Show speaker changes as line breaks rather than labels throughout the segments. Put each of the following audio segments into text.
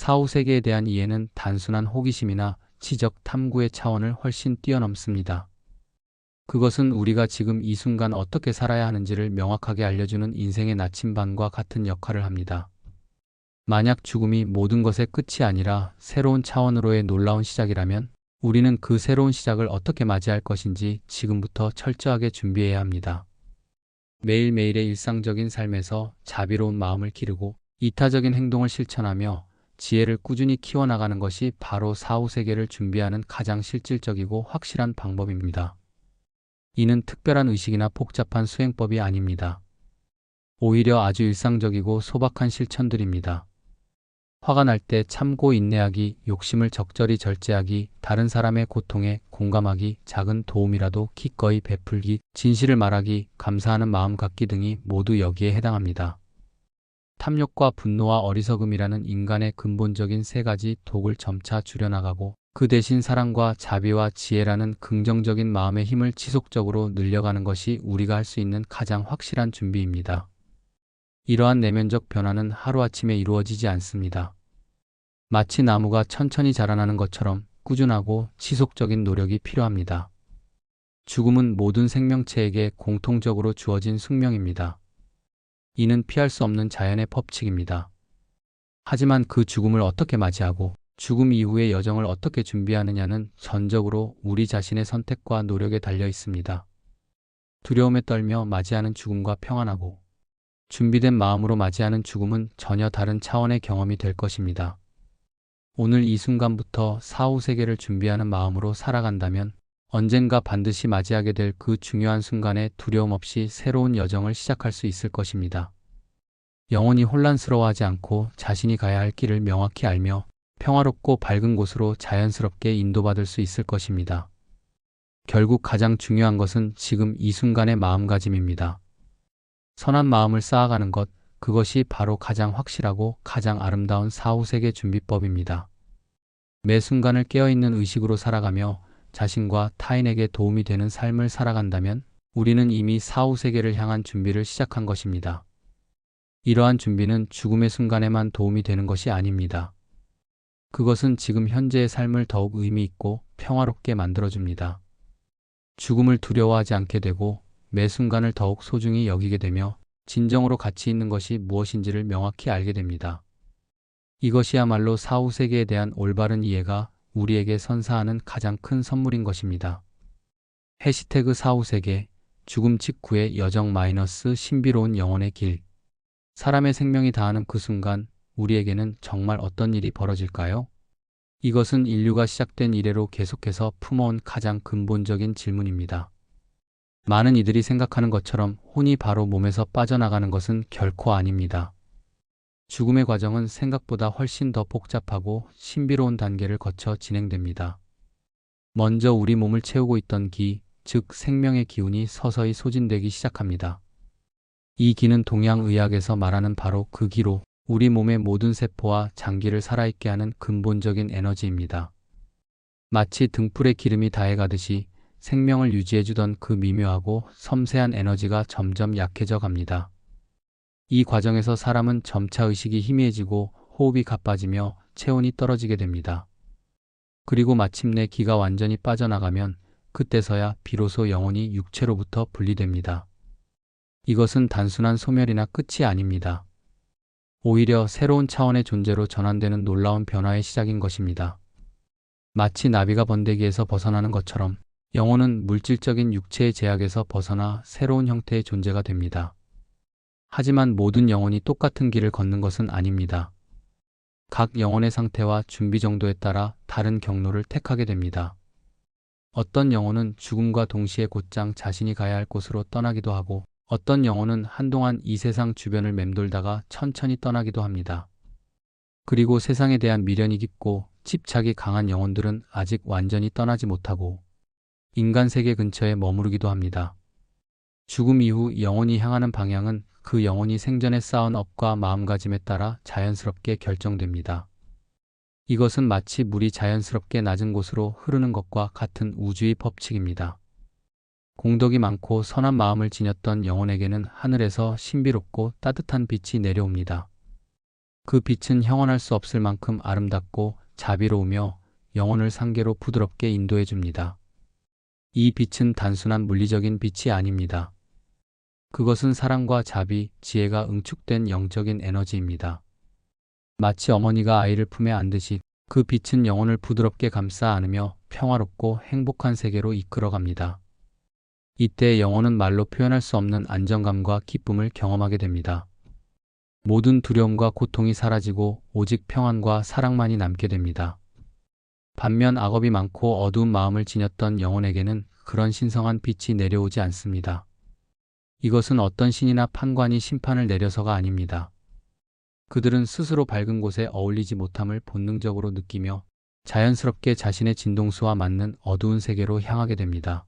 사후세계에 대한 이해는 단순한 호기심이나 지적 탐구의 차원을 훨씬 뛰어넘습니다. 그것은 우리가 지금 이 순간 어떻게 살아야 하는지를 명확하게 알려주는 인생의 나침반과 같은 역할을 합니다. 만약 죽음이 모든 것의 끝이 아니라 새로운 차원으로의 놀라운 시작이라면 우리는 그 새로운 시작을 어떻게 맞이할 것인지 지금부터 철저하게 준비해야 합니다. 매일매일의 일상적인 삶에서 자비로운 마음을 기르고 이타적인 행동을 실천하며 지혜를 꾸준히 키워나가는 것이 바로 사후 세계를 준비하는 가장 실질적이고 확실한 방법입니다. 이는 특별한 의식이나 복잡한 수행법이 아닙니다. 오히려 아주 일상적이고 소박한 실천들입니다. 화가 날 때 참고 인내하기, 욕심을 적절히 절제하기, 다른 사람의 고통에 공감하기, 작은 도움이라도 기꺼이 베풀기, 진실을 말하기, 감사하는 마음 갖기 등이 모두 여기에 해당합니다. 탐욕과 분노와 어리석음이라는 인간의 근본적인 세 가지 독을 점차 줄여나가고 그 대신 사랑과 자비와 지혜라는 긍정적인 마음의 힘을 지속적으로 늘려가는 것이 우리가 할 수 있는 가장 확실한 준비입니다. 이러한 내면적 변화는 하루아침에 이루어지지 않습니다. 마치 나무가 천천히 자라나는 것처럼 꾸준하고 지속적인 노력이 필요합니다. 죽음은 모든 생명체에게 공통적으로 주어진 숙명입니다. 이는 피할 수 없는 자연의 법칙입니다. 하지만 그 죽음을 어떻게 맞이하고 죽음 이후의 여정을 어떻게 준비하느냐는 전적으로 우리 자신의 선택과 노력에 달려 있습니다. 두려움에 떨며 맞이하는 죽음과 평안하고 준비된 마음으로 맞이하는 죽음은 전혀 다른 차원의 경험이 될 것입니다. 오늘 이 순간부터 사후 세계를 준비하는 마음으로 살아간다면 언젠가 반드시 맞이하게 될 그 중요한 순간에 두려움 없이 새로운 여정을 시작할 수 있을 것입니다. 영혼이 혼란스러워하지 않고 자신이 가야 할 길을 명확히 알며 평화롭고 밝은 곳으로 자연스럽게 인도받을 수 있을 것입니다. 결국 가장 중요한 것은 지금 이 순간의 마음가짐입니다. 선한 마음을 쌓아가는 것, 그것이 바로 가장 확실하고 가장 아름다운 사후세계 준비법입니다. 매 순간을 깨어있는 의식으로 살아가며 자신과 타인에게 도움이 되는 삶을 살아간다면 우리는 이미 사후 세계를 향한 준비를 시작한 것입니다. 이러한 준비는 죽음의 순간에만 도움이 되는 것이 아닙니다. 그것은 지금 현재의 삶을 더욱 의미 있고 평화롭게 만들어줍니다. 죽음을 두려워하지 않게 되고 매 순간을 더욱 소중히 여기게 되며 진정으로 가치 있는 것이 무엇인지를 명확히 알게 됩니다. 이것이야말로 사후 세계에 대한 올바른 이해가 우리에게 선사하는 가장 큰 선물인 것입니다. 해시태그 사후 세계 죽음 직후의 여정 마이너스 신비로운 영혼의 길 사람의 생명이 다하는 그 순간 우리에게는 정말 어떤 일이 벌어질까요? 이것은 인류가 시작된 이래로 계속해서 품어온 가장 근본적인 질문입니다. 많은 이들이 생각하는 것처럼 혼이 바로 몸에서 빠져나가는 것은 결코 아닙니다. 죽음의 과정은 생각보다 훨씬 더 복잡하고 신비로운 단계를 거쳐 진행됩니다. 먼저 우리 몸을 채우고 있던 기, 즉 생명의 기운이 서서히 소진되기 시작합니다. 이 기는 동양의학에서 말하는 바로 그 기로 우리 몸의 모든 세포와 장기를 살아있게 하는 근본적인 에너지입니다. 마치 등불에 기름이 다해가듯이 생명을 유지해주던 그 미묘하고 섬세한 에너지가 점점 약해져 갑니다. 이 과정에서 사람은 점차 의식이 희미해지고 호흡이 가빠지며 체온이 떨어지게 됩니다. 그리고 마침내 기가 완전히 빠져나가면 그때서야 비로소 영혼이 육체로부터 분리됩니다. 이것은 단순한 소멸이나 끝이 아닙니다. 오히려 새로운 차원의 존재로 전환되는 놀라운 변화의 시작인 것입니다. 마치 나비가 번데기에서 벗어나는 것처럼 영혼은 물질적인 육체의 제약에서 벗어나 새로운 형태의 존재가 됩니다. 하지만 모든 영혼이 똑같은 길을 걷는 것은 아닙니다. 각 영혼의 상태와 준비 정도에 따라 다른 경로를 택하게 됩니다. 어떤 영혼은 죽음과 동시에 곧장 자신이 가야 할 곳으로 떠나기도 하고 어떤 영혼은 한동안 이 세상 주변을 맴돌다가 천천히 떠나기도 합니다. 그리고 세상에 대한 미련이 깊고 집착이 강한 영혼들은 아직 완전히 떠나지 못하고 인간 세계 근처에 머무르기도 합니다. 죽음 이후 영혼이 향하는 방향은 그 영혼이 생전에 쌓은 업과 마음가짐에 따라 자연스럽게 결정됩니다. 이것은 마치 물이 자연스럽게 낮은 곳으로 흐르는 것과 같은 우주의 법칙입니다. 공덕이 많고 선한 마음을 지녔던 영혼에게는 하늘에서 신비롭고 따뜻한 빛이 내려옵니다. 그 빛은 형언할 수 없을 만큼 아름답고 자비로우며 영혼을 상계로 부드럽게 인도해 줍니다. 이 빛은 단순한 물리적인 빛이 아닙니다. 그것은 사랑과 자비, 지혜가 응축된 영적인 에너지입니다. 마치 어머니가 아이를 품에 안듯이 그 빛은 영혼을 부드럽게 감싸 안으며 평화롭고 행복한 세계로 이끌어갑니다. 이때 영혼은 말로 표현할 수 없는 안정감과 기쁨을 경험하게 됩니다. 모든 두려움과 고통이 사라지고 오직 평안과 사랑만이 남게 됩니다. 반면 악업이 많고 어두운 마음을 지녔던 영혼에게는 그런 신성한 빛이 내려오지 않습니다. 이것은 어떤 신이나 판관이 심판을 내려서가 아닙니다. 그들은 스스로 밝은 곳에 어울리지 못함을 본능적으로 느끼며 자연스럽게 자신의 진동수와 맞는 어두운 세계로 향하게 됩니다.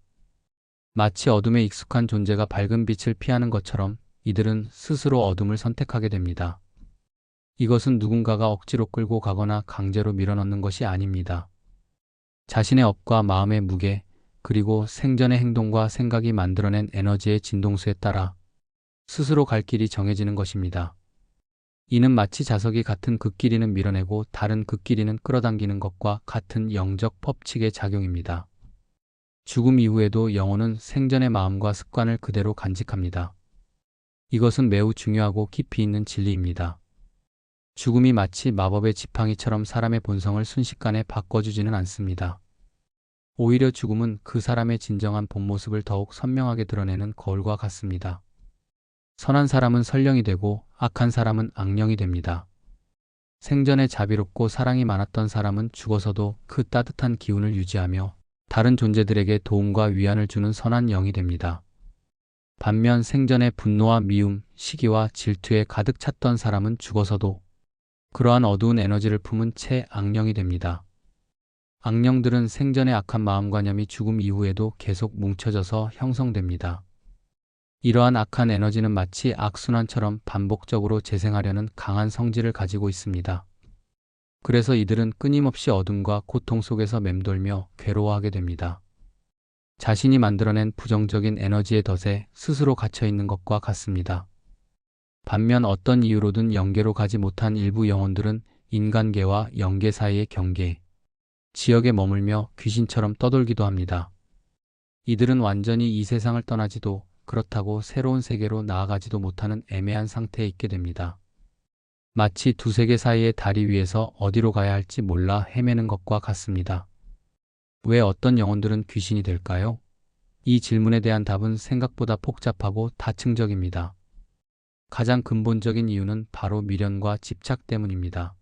마치 어둠에 익숙한 존재가 밝은 빛을 피하는 것처럼 이들은 스스로 어둠을 선택하게 됩니다. 이것은 누군가가 억지로 끌고 가거나 강제로 밀어넣는 것이 아닙니다. 자신의 업과 마음의 무게, 그리고 생전의 행동과 생각이 만들어낸 에너지의 진동수에 따라 스스로 갈 길이 정해지는 것입니다. 이는 마치 자석이 같은 극끼리는 밀어내고 다른 극끼리는 끌어당기는 것과 같은 영적 법칙의 작용입니다. 죽음 이후에도 영혼은 생전의 마음과 습관을 그대로 간직합니다. 이것은 매우 중요하고 깊이 있는 진리입니다. 죽음이 마치 마법의 지팡이처럼 사람의 본성을 순식간에 바꿔주지는 않습니다. 오히려 죽음은 그 사람의 진정한 본 모습을 더욱 선명하게 드러내는 거울과 같습니다. 선한 사람은 선령이 되고 악한 사람은 악령이 됩니다. 생전에 자비롭고 사랑이 많았던 사람은 죽어서도 그 따뜻한 기운을 유지하며 다른 존재들에게 도움과 위안을 주는 선한 영이 됩니다. 반면 생전에 분노와 미움, 시기와 질투에 가득 찼던 사람은 죽어서도 그러한 어두운 에너지를 품은 채 악령이 됩니다. 악령들은 생전의 악한 마음관념이 죽음 이후에도 계속 뭉쳐져서 형성됩니다. 이러한 악한 에너지는 마치 악순환처럼 반복적으로 재생하려는 강한 성질을 가지고 있습니다. 그래서 이들은 끊임없이 어둠과 고통 속에서 맴돌며 괴로워하게 됩니다. 자신이 만들어낸 부정적인 에너지의 덫에 스스로 갇혀 있는 것과 같습니다. 반면 어떤 이유로든 영계로 가지 못한 일부 영혼들은 인간계와 영계 사이의 경계, 지역에 머물며 귀신처럼 떠돌기도 합니다. 이들은 완전히 이 세상을 떠나지도 그렇다고 새로운 세계로 나아가지도 못하는 애매한 상태에 있게 됩니다. 마치 두 세계 사이의 다리 위에서 어디로 가야 할지 몰라 헤매는 것과 같습니다. 왜 어떤 영혼들은 귀신이 될까요? 이 질문에 대한 답은 생각보다 복잡하고 다층적입니다. 가장 근본적인 이유는 바로 미련과 집착 때문입니다.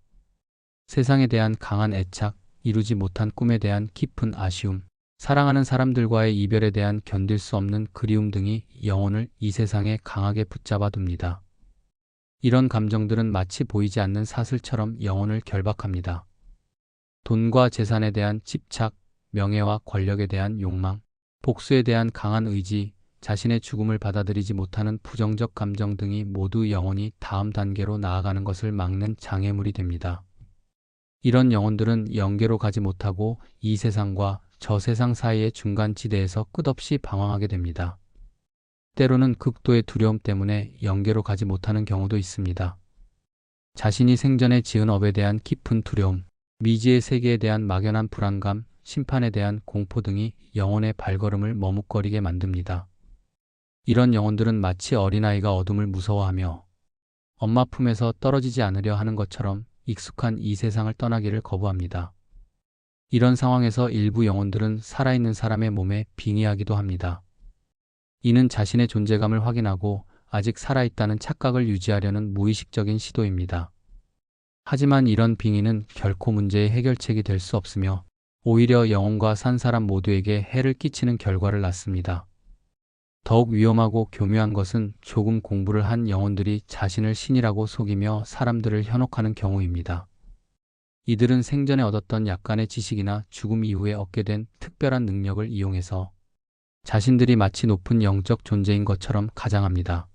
세상에 대한 강한 애착, 이루지 못한 꿈에 대한 깊은 아쉬움, 사랑하는 사람들과의 이별에 대한 견딜 수 없는 그리움 등이 영혼을 이 세상에 강하게 붙잡아 둡니다. 이런 감정들은 마치 보이지 않는 사슬처럼 영혼을 결박합니다. 돈과 재산에 대한 집착, 명예와 권력에 대한 욕망, 복수에 대한 강한 의지, 자신의 죽음을 받아들이지 못하는 부정적 감정 등이 모두 영혼이 다음 단계로 나아가는 것을 막는 장애물이 됩니다. 이런 영혼들은 영계로 가지 못하고 이 세상과 저 세상 사이의 중간 지대에서 끝없이 방황하게 됩니다. 때로는 극도의 두려움 때문에 영계로 가지 못하는 경우도 있습니다. 자신이 생전에 지은 업에 대한 깊은 두려움, 미지의 세계에 대한 막연한 불안감, 심판에 대한 공포 등이 영혼의 발걸음을 머뭇거리게 만듭니다. 이런 영혼들은 마치 어린아이가 어둠을 무서워하며 엄마 품에서 떨어지지 않으려 하는 것처럼 익숙한 이 세상을 떠나기를 거부합니다. 이런 상황에서 일부 영혼들은 살아있는 사람의 몸에 빙의하기도 합니다. 이는 자신의 존재감을 확인하고 아직 살아있다는 착각을 유지하려는 무의식적인 시도입니다. 하지만 이런 빙의는 결코 문제의 해결책이 될 수 없으며 오히려 영혼과 산 사람 모두에게 해를 끼치는 결과를 낳습니다. 더욱 위험하고 교묘한 것은 조금 공부를 한 영혼들이 자신을 신이라고 속이며 사람들을 현혹하는 경우입니다. 이들은 생전에 얻었던 약간의 지식이나 죽음 이후에 얻게 된 특별한 능력을 이용해서 자신들이 마치 높은 영적 존재인 것처럼 가장합니다.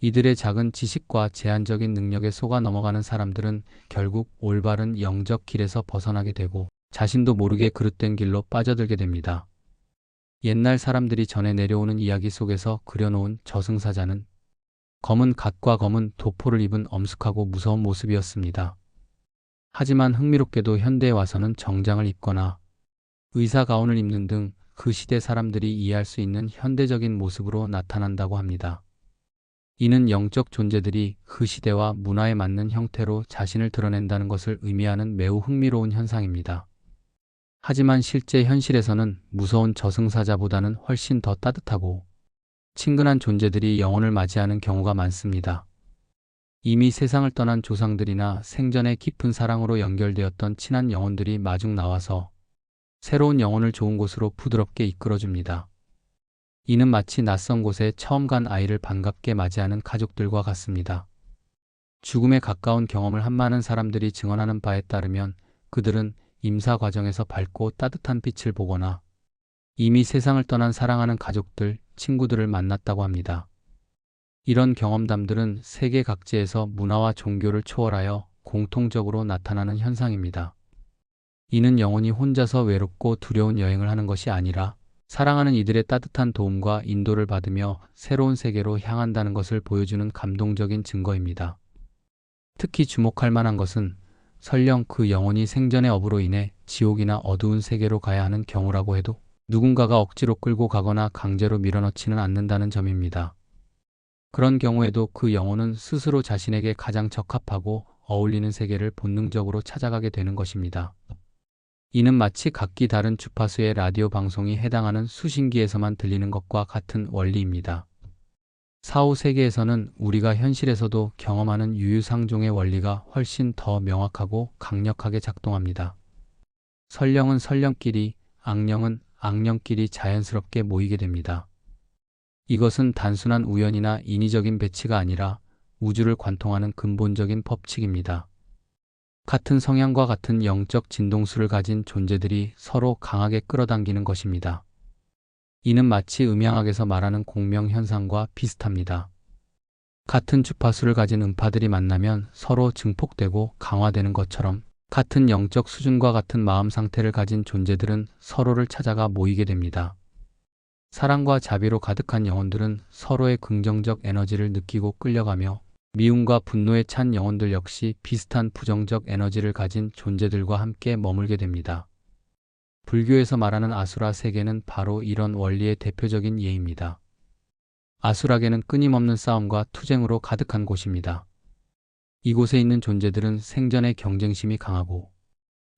이들의 작은 지식과 제한적인 능력에 속아 넘어가는 사람들은 결국 올바른 영적 길에서 벗어나게 되고 자신도 모르게 그릇된 길로 빠져들게 됩니다. 옛날 사람들이 전해 내려오는 이야기 속에서 그려놓은 저승사자는 검은 갓과 검은 도포를 입은 엄숙하고 무서운 모습이었습니다. 하지만 흥미롭게도 현대에 와서는 정장을 입거나 의사 가운을 입는 등 그 시대 사람들이 이해할 수 있는 현대적인 모습으로 나타난다고 합니다. 이는 영적 존재들이 그 시대와 문화에 맞는 형태로 자신을 드러낸다는 것을 의미하는 매우 흥미로운 현상입니다. 하지만 실제 현실에서는 무서운 저승사자보다는 훨씬 더 따뜻하고 친근한 존재들이 영혼을 맞이하는 경우가 많습니다. 이미 세상을 떠난 조상들이나 생전의 깊은 사랑으로 연결되었던 친한 영혼들이 마중 나와서 새로운 영혼을 좋은 곳으로 부드럽게 이끌어줍니다. 이는 마치 낯선 곳에 처음 간 아이를 반갑게 맞이하는 가족들과 같습니다. 죽음에 가까운 경험을 한 많은 사람들이 증언하는 바에 따르면 그들은 임사 과정에서 밝고 따뜻한 빛을 보거나 이미 세상을 떠난 사랑하는 가족들, 친구들을 만났다고 합니다. 이런 경험담들은 세계 각지에서 문화와 종교를 초월하여 공통적으로 나타나는 현상입니다. 이는 영혼이 혼자서 외롭고 두려운 여행을 하는 것이 아니라 사랑하는 이들의 따뜻한 도움과 인도를 받으며 새로운 세계로 향한다는 것을 보여주는 감동적인 증거입니다. 특히 주목할 만한 것은 설령 그 영혼이 생전의 업으로 인해 지옥이나 어두운 세계로 가야 하는 경우라고 해도 누군가가 억지로 끌고 가거나 강제로 밀어넣지는 않는다는 점입니다. 그런 경우에도 그 영혼은 스스로 자신에게 가장 적합하고 어울리는 세계를 본능적으로 찾아가게 되는 것입니다. 이는 마치 각기 다른 주파수의 라디오 방송이 해당하는 수신기에서만 들리는 것과 같은 원리입니다. 사후 세계에서는 우리가 현실에서도 경험하는 유유상종의 원리가 훨씬 더 명확하고 강력하게 작동합니다. 설령은 설령끼리, 악령은 악령끼리 자연스럽게 모이게 됩니다. 이것은 단순한 우연이나 인위적인 배치가 아니라 우주를 관통하는 근본적인 법칙입니다. 같은 성향과 같은 영적 진동수를 가진 존재들이 서로 강하게 끌어당기는 것입니다. 이는 마치 음양학에서 말하는 공명 현상과 비슷합니다. 같은 주파수를 가진 음파들이 만나면 서로 증폭되고 강화되는 것처럼 같은 영적 수준과 같은 마음 상태를 가진 존재들은 서로를 찾아가 모이게 됩니다. 사랑과 자비로 가득한 영혼들은 서로의 긍정적 에너지를 느끼고 끌려가며 미움과 분노에 찬 영혼들 역시 비슷한 부정적 에너지를 가진 존재들과 함께 머물게 됩니다. 불교에서 말하는 아수라 세계는 바로 이런 원리의 대표적인 예입니다. 아수라계는 끊임없는 싸움과 투쟁으로 가득한 곳입니다. 이곳에 있는 존재들은 생전의 경쟁심이 강하고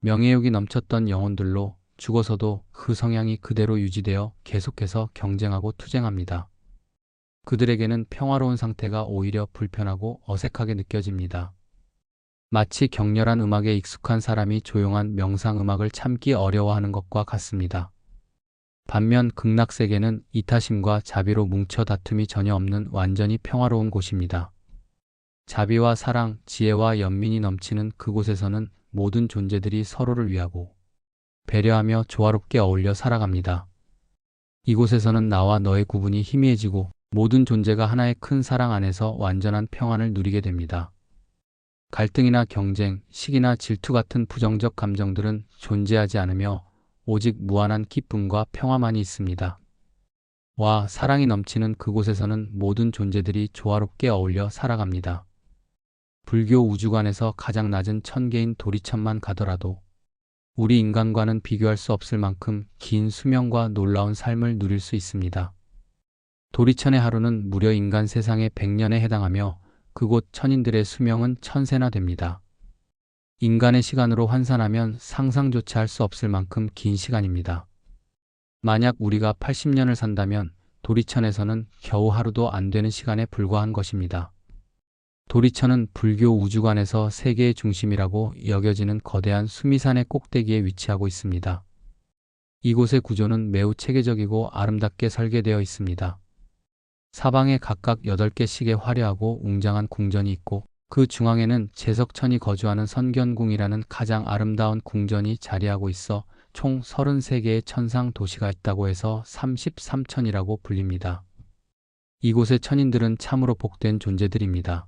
명예욕이 넘쳤던 영혼들로 죽어서도 그 성향이 그대로 유지되어 계속해서 경쟁하고 투쟁합니다. 그들에게는 평화로운 상태가 오히려 불편하고 어색하게 느껴집니다. 마치 격렬한 음악에 익숙한 사람이 조용한 명상 음악을 참기 어려워하는 것과 같습니다. 반면 극락세계는 이타심과 자비로 뭉쳐 다툼이 전혀 없는 완전히 평화로운 곳입니다. 자비와 사랑, 지혜와 연민이 넘치는 그곳에서는 모든 존재들이 서로를 위하고 배려하며 조화롭게 어울려 살아갑니다. 이곳에서는 나와 너의 구분이 희미해지고 모든 존재가 하나의 큰 사랑 안에서 완전한 평안을 누리게 됩니다. 갈등이나 경쟁, 시기나 질투 같은 부정적 감정들은 존재하지 않으며 오직 무한한 기쁨과 평화만이 있습니다. 와, 사랑이 넘치는 그곳에서는 모든 존재들이 조화롭게 어울려 살아갑니다. 불교 우주관에서 가장 낮은 천개인 도리천만 가더라도 우리 인간과는 비교할 수 없을 만큼 긴 수명과 놀라운 삶을 누릴 수 있습니다. 도리천의 하루는 무려 인간 세상의 100년에 해당하며 그곳 천인들의 수명은 천세나 됩니다. 인간의 시간으로 환산하면 상상조차 할 수 없을 만큼 긴 시간입니다. 만약 우리가 80년을 산다면 도리천에서는 겨우 하루도 안 되는 시간에 불과한 것입니다. 도리천은 불교 우주관에서 세계의 중심이라고 여겨지는 거대한 수미산의 꼭대기에 위치하고 있습니다. 이곳의 구조는 매우 체계적이고 아름답게 설계되어 있습니다. 사방에 각각 8개씩의 화려하고 웅장한 궁전이 있고 그 중앙에는 제석천이 거주하는 선견궁이라는 가장 아름다운 궁전이 자리하고 있어 총 33개의 천상 도시가 있다고 해서 33천이라고 불립니다. 이곳의 천인들은 참으로 복된 존재들입니다.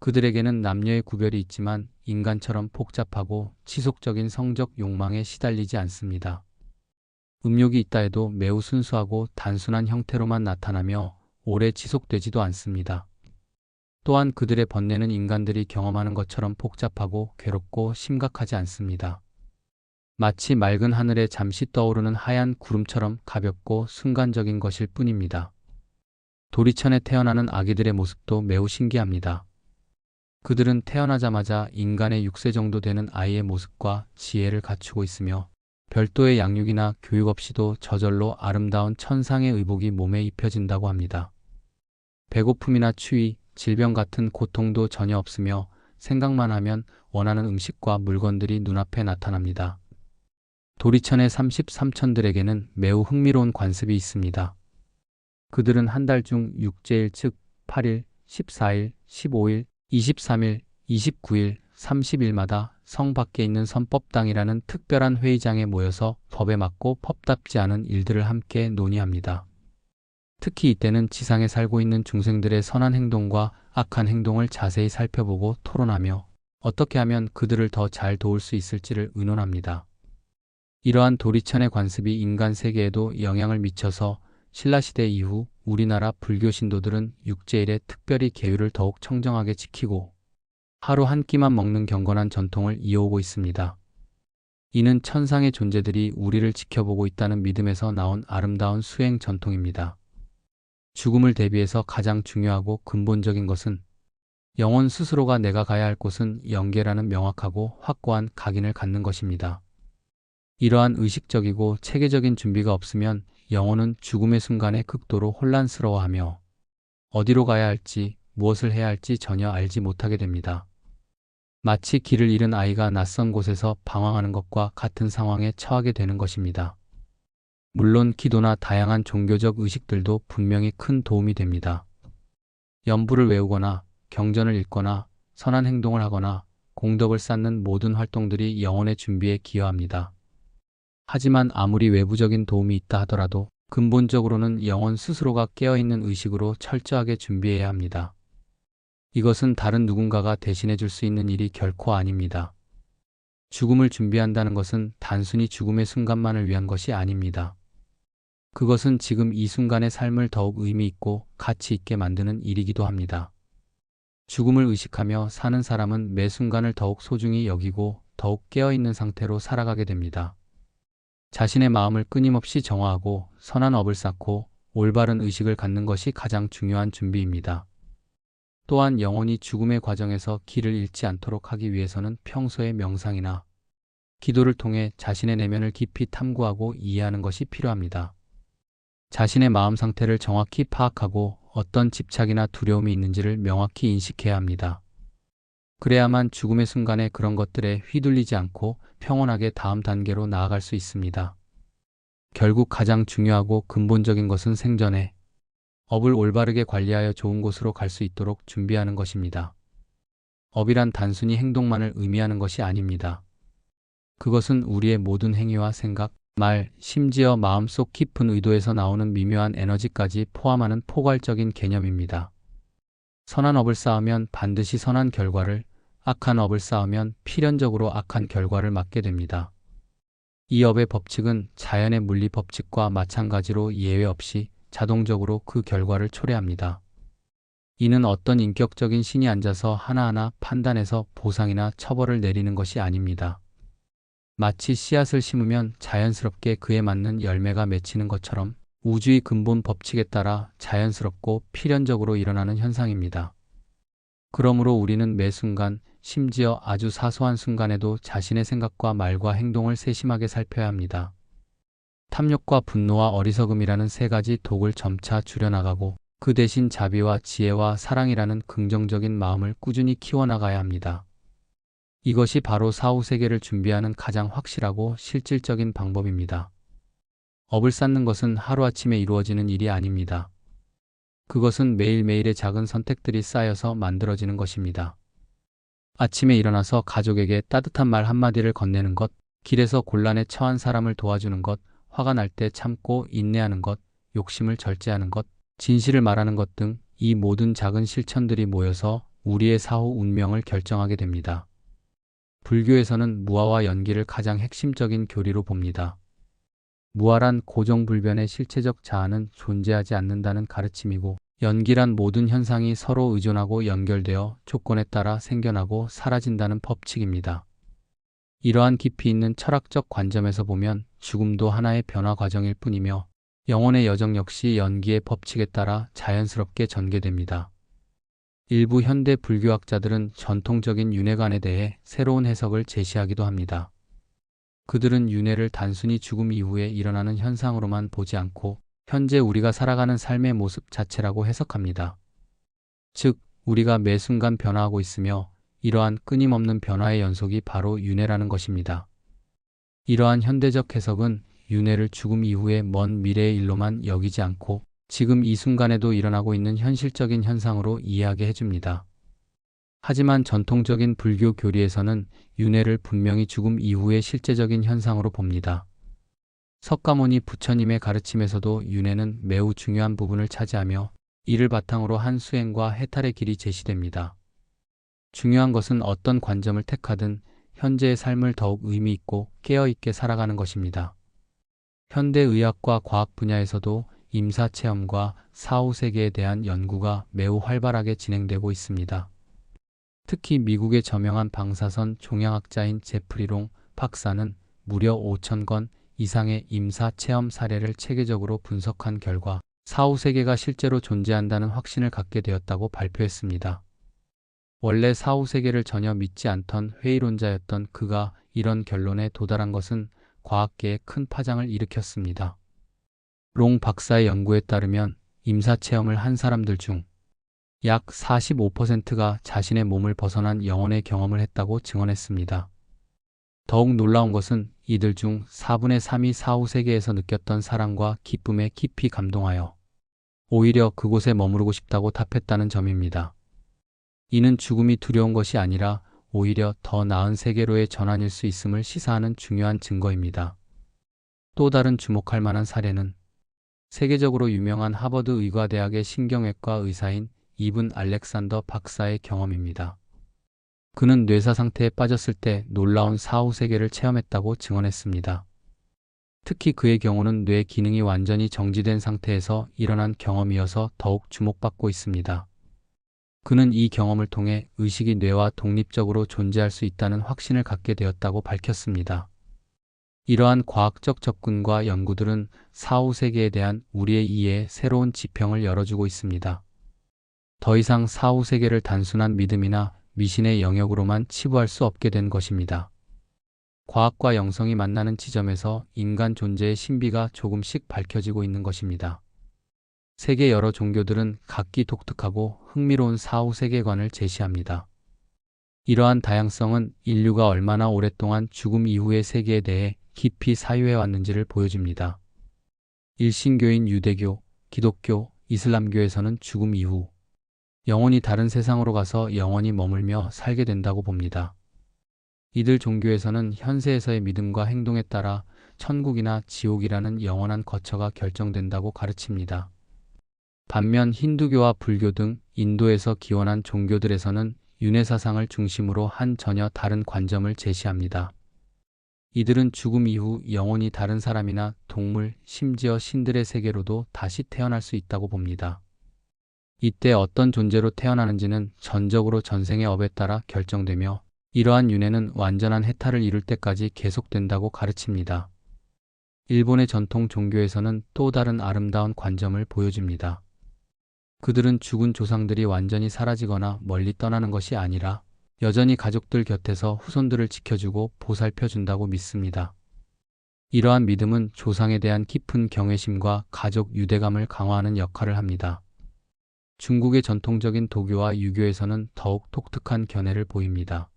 그들에게는 남녀의 구별이 있지만 인간처럼 복잡하고 지속적인 성적 욕망에 시달리지 않습니다. 음욕이 있다 해도 매우 순수하고 단순한 형태로만 나타나며 오래 지속되지도 않습니다. 또한 그들의 번뇌는 인간들이 경험하는 것처럼 복잡하고 괴롭고 심각하지 않습니다. 마치 맑은 하늘에 잠시 떠오르는 하얀 구름처럼 가볍고 순간적인 것일 뿐입니다. 도리천에 태어나는 아기들의 모습도 매우 신기합니다. 그들은 태어나자마자 인간의 6세 정도 되는 아이의 모습과 지혜를 갖추고 있으며 별도의 양육이나 교육 없이도 저절로 아름다운 천상의 의복이 몸에 입혀진다고 합니다. 배고픔이나 추위, 질병 같은 고통도 전혀 없으며 생각만 하면 원하는 음식과 물건들이 눈앞에 나타납니다. 도리천의 33천들에게는 매우 흥미로운 관습이 있습니다. 그들은 한 달 중 6제일 즉 8일, 14일, 15일, 23일, 29일, 30일마다 성 밖에 있는 선법당이라는 특별한 회의장에 모여서 법에 맞고 법답지 않은 일들을 함께 논의합니다. 특히 이때는 지상에 살고 있는 중생들의 선한 행동과 악한 행동을 자세히 살펴보고 토론하며 어떻게 하면 그들을 더 잘 도울 수 있을지를 의논합니다. 이러한 도리천의 관습이 인간 세계에도 영향을 미쳐서 신라시대 이후 우리나라 불교 신도들은 육제일에 특별히 계율을 더욱 청정하게 지키고 하루 한 끼만 먹는 경건한 전통을 이어오고 있습니다. 이는 천상의 존재들이 우리를 지켜보고 있다는 믿음에서 나온 아름다운 수행 전통입니다. 죽음을 대비해서 가장 중요하고 근본적인 것은 영혼 스스로가 내가 가야 할 곳은 영계라는 명확하고 확고한 각인을 갖는 것입니다. 이러한 의식적이고 체계적인 준비가 없으면 영혼은 죽음의 순간에 극도로 혼란스러워하며 어디로 가야 할지 무엇을 해야 할지 전혀 알지 못하게 됩니다. 마치 길을 잃은 아이가 낯선 곳에서 방황하는 것과 같은 상황에 처하게 되는 것입니다. 물론 기도나 다양한 종교적 의식들도 분명히 큰 도움이 됩니다. 연부를 외우거나 경전을 읽거나 선한 행동을 하거나 공덕을 쌓는 모든 활동들이 영혼의 준비에 기여합니다. 하지만 아무리 외부적인 도움이 있다 하더라도 근본적으로는 영혼 스스로가 깨어있는 의식으로 철저하게 준비해야 합니다. 이것은 다른 누군가가 대신해 줄 수 있는 일이 결코 아닙니다. 죽음을 준비한다는 것은 단순히 죽음의 순간만을 위한 것이 아닙니다. 그것은 지금 이 순간의 삶을 더욱 의미 있고 가치 있게 만드는 일이기도 합니다. 죽음을 의식하며 사는 사람은 매 순간을 더욱 소중히 여기고 더욱 깨어있는 상태로 살아가게 됩니다. 자신의 마음을 끊임없이 정화하고 선한 업을 쌓고 올바른 의식을 갖는 것이 가장 중요한 준비입니다. 또한 영혼이 죽음의 과정에서 길을 잃지 않도록 하기 위해서는 평소의 명상이나 기도를 통해 자신의 내면을 깊이 탐구하고 이해하는 것이 필요합니다. 자신의 마음 상태를 정확히 파악하고 어떤 집착이나 두려움이 있는지를 명확히 인식해야 합니다. 그래야만 죽음의 순간에 그런 것들에 휘둘리지 않고 평온하게 다음 단계로 나아갈 수 있습니다. 결국 가장 중요하고 근본적인 것은 생전에 업을 올바르게 관리하여 좋은 곳으로 갈 수 있도록 준비하는 것입니다. 업이란 단순히 행동만을 의미하는 것이 아닙니다. 그것은 우리의 모든 행위와 생각, 말, 심지어 마음속 깊은 의도에서 나오는 미묘한 에너지까지 포함하는 포괄적인 개념입니다. 선한 업을 쌓으면 반드시 선한 결과를, 악한 업을 쌓으면 필연적으로 악한 결과를 맞게 됩니다. 이 업의 법칙은 자연의 물리 법칙과 마찬가지로 예외 없이 자동적으로 그 결과를 초래합니다. 이는 어떤 인격적인 신이 앉아서 하나하나 판단해서 보상이나 처벌을 내리는 것이 아닙니다. 마치 씨앗을 심으면 자연스럽게 그에 맞는 열매가 맺히는 것처럼 우주의 근본 법칙에 따라 자연스럽고 필연적으로 일어나는 현상입니다. 그러므로 우리는 매 순간, 심지어 아주 사소한 순간에도 자신의 생각과 말과 행동을 세심하게 살펴야 합니다. 탐욕과 분노와 어리석음이라는 세 가지 독을 점차 줄여나가고 그 대신 자비와 지혜와 사랑이라는 긍정적인 마음을 꾸준히 키워나가야 합니다. 이것이 바로 사후 세계를 준비하는 가장 확실하고 실질적인 방법입니다. 업을 쌓는 것은 하루아침에 이루어지는 일이 아닙니다. 그것은 매일매일의 작은 선택들이 쌓여서 만들어지는 것입니다. 아침에 일어나서 가족에게 따뜻한 말 한마디를 건네는 것, 길에서 곤란에 처한 사람을 도와주는 것, 화가 날 때 참고 인내하는 것, 욕심을 절제하는 것, 진실을 말하는 것 등 이 모든 작은 실천들이 모여서 우리의 사후 운명을 결정하게 됩니다. 불교에서는 무아와 연기를 가장 핵심적인 교리로 봅니다. 무아란 고정불변의 실체적 자아는 존재하지 않는다는 가르침이고 연기란 모든 현상이 서로 의존하고 연결되어 조건에 따라 생겨나고 사라진다는 법칙입니다. 이러한 깊이 있는 철학적 관점에서 보면 죽음도 하나의 변화 과정일 뿐이며 영혼의 여정 역시 연기의 법칙에 따라 자연스럽게 전개됩니다. 일부 현대 불교학자들은 전통적인 윤회관에 대해 새로운 해석을 제시하기도 합니다. 그들은 윤회를 단순히 죽음 이후에 일어나는 현상으로만 보지 않고 현재 우리가 살아가는 삶의 모습 자체라고 해석합니다. 즉, 우리가 매 순간 변화하고 있으며 이러한 끊임없는 변화의 연속이 바로 윤회라는 것입니다. 이러한 현대적 해석은 윤회를 죽음 이후의 먼 미래의 일로만 여기지 않고 지금 이 순간에도 일어나고 있는 현실적인 현상으로 이해하게 해줍니다. 하지만 전통적인 불교 교리에서는 윤회를 분명히 죽음 이후의 실제적인 현상으로 봅니다. 석가모니 부처님의 가르침에서도 윤회는 매우 중요한 부분을 차지하며 이를 바탕으로 한 수행과 해탈의 길이 제시됩니다. 중요한 것은 어떤 관점을 택하든 현재의 삶을 더욱 의미 있고 깨어있게 살아가는 것입니다. 현대 의학과 과학 분야에서도 임사 체험과 사후 세계에 대한 연구가 매우 활발하게 진행되고 있습니다. 특히 미국의 저명한 방사선 종양학자인 제프리롱 박사는 무려 5,000건 이상의 임사 체험 사례를 체계적으로 분석한 결과 사후 세계가 실제로 존재한다는 확신을 갖게 되었다고 발표했습니다. 원래 사후 세계를 전혀 믿지 않던 회의론자였던 그가 이런 결론에 도달한 것은 과학계에 큰 파장을 일으켰습니다. 롱 박사의 연구에 따르면 임사 체험을 한 사람들 중 약 45%가 자신의 몸을 벗어난 영혼의 경험을 했다고 증언했습니다. 더욱 놀라운 것은 이들 중 4분의 3이 사후 세계에서 느꼈던 사랑과 기쁨에 깊이 감동하여 오히려 그곳에 머무르고 싶다고 답했다는 점입니다. 이는 죽음이 두려운 것이 아니라 오히려 더 나은 세계로의 전환일 수 있음을 시사하는 중요한 증거입니다. 또 다른 주목할 만한 사례는 세계적으로 유명한 하버드 의과대학의 신경외과 의사인 이분 알렉산더 박사의 경험입니다. 그는 뇌사 상태에 빠졌을 때 놀라운 사후 세계를 체험했다고 증언했습니다. 특히 그의 경우는 뇌 기능이 완전히 정지된 상태에서 일어난 경험이어서 더욱 주목받고 있습니다. 그는 이 경험을 통해 의식이 뇌와 독립적으로 존재할 수 있다는 확신을 갖게 되었다고 밝혔습니다. 이러한 과학적 접근과 연구들은 사후 세계에 대한 우리의 이해에 새로운 지평을 열어주고 있습니다. 더 이상 사후 세계를 단순한 믿음이나 미신의 영역으로만 치부할 수 없게 된 것입니다. 과학과 영성이 만나는 지점에서 인간 존재의 신비가 조금씩 밝혀지고 있는 것입니다. 세계 여러 종교들은 각기 독특하고 흥미로운 사후 세계관을 제시합니다. 이러한 다양성은 인류가 얼마나 오랫동안 죽음 이후의 세계에 대해 깊이 사유해 왔는지를 보여줍니다. 일신교인 유대교, 기독교, 이슬람교에서는 죽음 이후 영혼이 다른 세상으로 가서 영원히 머물며 살게 된다고 봅니다. 이들 종교에서는 현세에서의 믿음과 행동에 따라 천국이나 지옥이라는 영원한 거처가 결정된다고 가르칩니다. 반면 힌두교와 불교 등 인도에서 기원한 종교들에서는 윤회 사상을 중심으로 한 전혀 다른 관점을 제시합니다. 이들은 죽음 이후 영혼이 다른 사람이나 동물, 심지어 신들의 세계로도 다시 태어날 수 있다고 봅니다. 이때 어떤 존재로 태어나는지는 전적으로 전생의 업에 따라 결정되며 이러한 윤회는 완전한 해탈을 이룰 때까지 계속된다고 가르칩니다. 일본의 전통 종교에서는 또 다른 아름다운 관점을 보여줍니다. 그들은 죽은 조상들이 완전히 사라지거나 멀리 떠나는 것이 아니라 여전히 가족들 곁에서 후손들을 지켜주고 보살펴 준다고 믿습니다. 이러한 믿음은 조상에 대한 깊은 경외심과 가족 유대감을 강화하는 역할을 합니다. 중국의 전통적인 도교와 유교에서는 더욱 독특한 견해를 보입니다.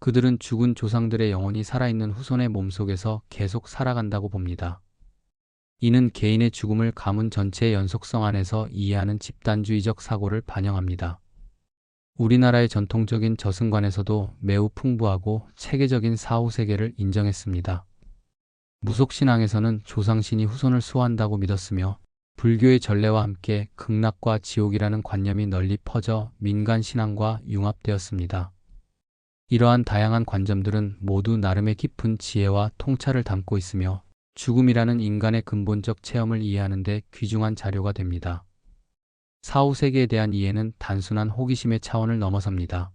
그들은 죽은 조상들의 영혼이 살아있는 후손의 몸속에서 계속 살아간다고 봅니다. 이는 개인의 죽음을 가문 전체의 연속성 안에서 이해하는 집단주의적 사고를 반영합니다. 우리나라의 전통적인 저승관에서도 매우 풍부하고 체계적인 사후 세계를 인정했습니다. 무속신앙에서는 조상신이 후손을 수호한다고 믿었으며 불교의 전례와 함께 극락과 지옥이라는 관념이 널리 퍼져 민간 신앙과 융합되었습니다. 이러한 다양한 관점들은 모두 나름의 깊은 지혜와 통찰을 담고 있으며 죽음이라는 인간의 근본적 체험을 이해하는 데 귀중한 자료가 됩니다. 사후 세계에 대한 이해는 단순한 호기심의 차원을 넘어섭니다.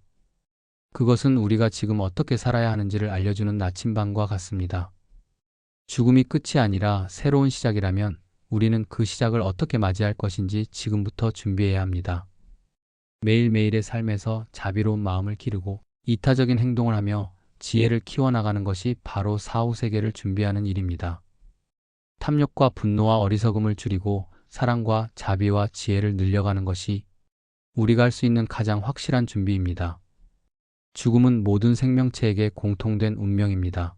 그것은 우리가 지금 어떻게 살아야 하는지를 알려주는 나침반과 같습니다. 죽음이 끝이 아니라 새로운 시작이라면 우리는 그 시작을 어떻게 맞이할 것인지 지금부터 준비해야 합니다. 매일매일의 삶에서 자비로운 마음을 기르고 이타적인 행동을 하며 지혜를 키워나가는 것이 바로 사후 세계를 준비하는 일입니다. 탐욕과 분노와 어리석음을 줄이고 사랑과 자비와 지혜를 늘려가는 것이 우리가 할 수 있는 가장 확실한 준비입니다. 죽음은 모든 생명체에게 공통된 운명입니다.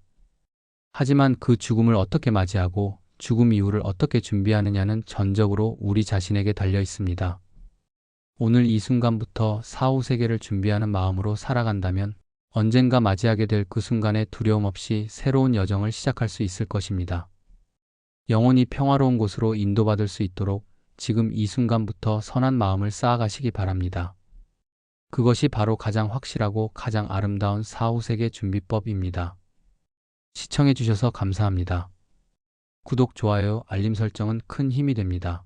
하지만 그 죽음을 어떻게 맞이하고 죽음 이후를 어떻게 준비하느냐는 전적으로 우리 자신에게 달려 있습니다. 오늘 이 순간부터 사후 세계를 준비하는 마음으로 살아간다면 언젠가 맞이하게 될 그 순간에 두려움 없이 새로운 여정을 시작할 수 있을 것입니다. 영혼이 평화로운 곳으로 인도받을 수 있도록 지금 이 순간부터 선한 마음을 쌓아가시기 바랍니다. 그것이 바로 가장 확실하고 가장 아름다운 사후 세계 준비법입니다. 시청해주셔서 감사합니다. 구독, 좋아요, 알림 설정은 큰 힘이 됩니다.